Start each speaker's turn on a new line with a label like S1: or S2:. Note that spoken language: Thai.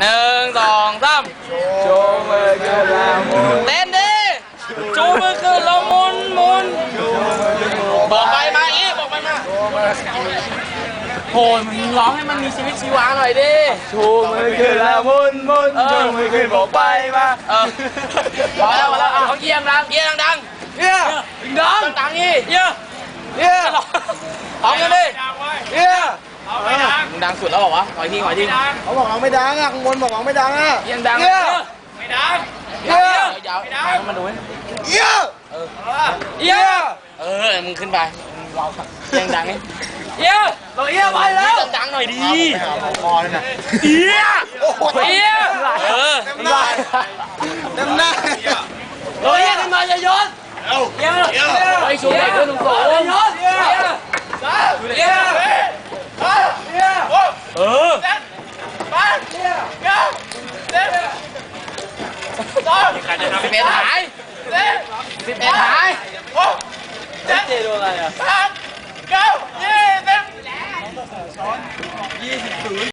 S1: หนึ่งสองสาม
S2: โชว์มือขึ้นแล้วหมุน
S1: เต้นดิจูมือขึ้นแล้วหมุนหมุนบอกไปมาอีกบอกไปมาโหมันร้องให้มันมีชีวิตชีวาหน่อยดิ
S2: ชูมือขึ้นแล้วหมุนหมุนชูมือขึ้นบอกไปมา
S1: เออพอแล้วพอแล้วเขาเยี่ยมดังเยี่ยมดัง
S2: เยี่ย
S1: ดังดังนี่เยี่ยม
S2: เยี่ย
S1: พร้อมกันดิ
S2: เยี่ย
S1: มึงดังสุดแล้วเหรอวะขออีกทีขออีกที
S2: เขาบอกเราไม่ดังอะข้างบนบอกเราไม่ดังอะ
S1: เยี่ยมดัง
S2: เยี่ย
S1: ไม่ดัง
S2: เยี่ย
S1: ยาวๆให้มันดูให้
S2: เยี่ย
S1: เยี่ยเออมึงขึ้นไปเยี่ยมดังนี่เยี่ยเราเยี่ยไปแล้วดังๆหน่อยดี
S2: คอเลยนะ
S1: เยี่ยเยี่ยเออ
S2: เต็มหน้าเต็มหน้า
S1: เราเยี่ยขึ้นมาอย่าโยนเยี่ยไปสูงไปขึ้นสูงสูงอย่าโยนเยี่ย มีใครจะทำให้เมตหายสิบเอ็ดหายหกเจ็ดเจโดนอะไรอะ
S2: สามเก้ายี่สิบ